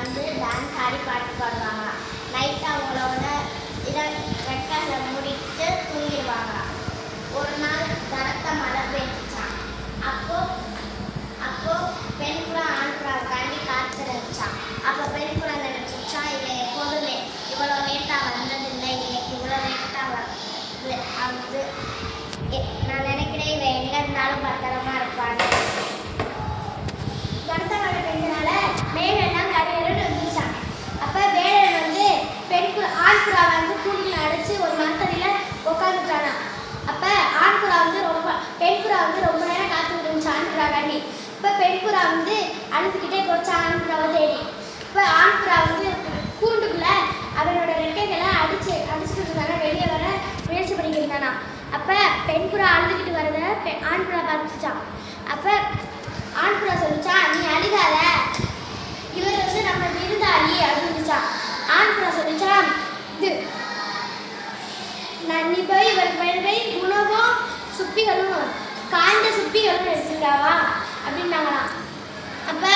வந்து டான்ஸ் ஆடி பாட்டு பாடுவாங்க நைட் அவங்களோட இதை ரெக்கைகளை மூடிட்டு தூங்கிடுவாங்க ஒரு நாள் கனத்த மழை பெய்ஞ்சான் அப்போ அப்போ பெண் புறா ஆண் புறாவுக்காண்டி காத்திருந்துச்சான் அப்போ பெண் புறா நினைச்சுச்சா இவன் எப்போதுமே இவ்வளோ லேட்டாக வந்ததில்லை இன்னைக்கு இவ்வளோ லேட்டாக வந்து எ- நான் நினைக்கிறேன் இவன் எங்கே இருந்தாலும் பத்திரமா இருப்பான்னு கனத்த மழை பெஞ்சனால மேகெல்லாம் கரையறன்னு வந்துச்சான் அப்போ வேடன் வந்து பெண் ஆண் புறா வந்து கூண்டில் அடைச்சி ஒரு மரத்தடியில் உட்காந்துட்டானா அப்போ ஆண் புறா வந்து ரொம்ப பெண் புறா வந்து ரொம்ப நேரம் காத்துக்கிட்டு இருந்துச்சு ஆண் புறா காண்டி. இப்போ பெண் புறா வந்து அழுதுகிட்டே போச்சு ஆண் புறாவை தேடி. இப்போ ஆண் புறா வந்து கூண்டுக்குள்ள அவனோட ரெக்கைகளை அடிச்சு அடிச்சுட்டு இருந்தானா வெளியே வர முயற்சி பண்ணிக்கிட்டு இருந்தானா அப்போ பெண் புறா அழுதுகிட்டு வர பெ- ஆண் புறா பார்த்துச்சான் அப்போ ஆண் புறா சொல்லிச்சா நீ அழுகாத இவர் வந்து நம்ம விருந்தாளி அப்படின்னுச்சா ஆண் புறா சொல்லிச்சா இது நான் நீ உணவும் சுப்பிகளும் காய்ந்த சுப்பிகளும் எடுத்துட்டாவா அப்படின்னாங்களாம். அப்போ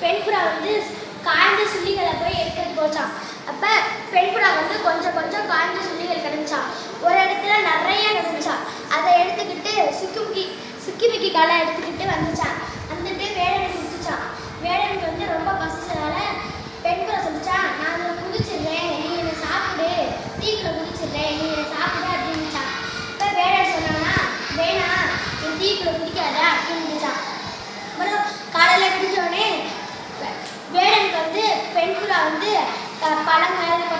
பெண் புறா வந்து காய்ந்த சுள்ளிகளை போய் எடுத்துட்டு போச்சான் அப்போ பெண் புறா வந்து கொஞ்சம் கொஞ்சம் காய்ந்த சுள்ளிகள் கிடந்துச்சான் ஒரு இடத்துல நிறைய கிடந்துச்சான் அதை எடுத்துக்கிட்டு வந்து இப்போ குடிக்காத அப்படின்னு அப்புறம் காலையில் விடுஞ்சோடனே வேடனுக்கு வந்து பெண் குழா வந்து பழங்கள்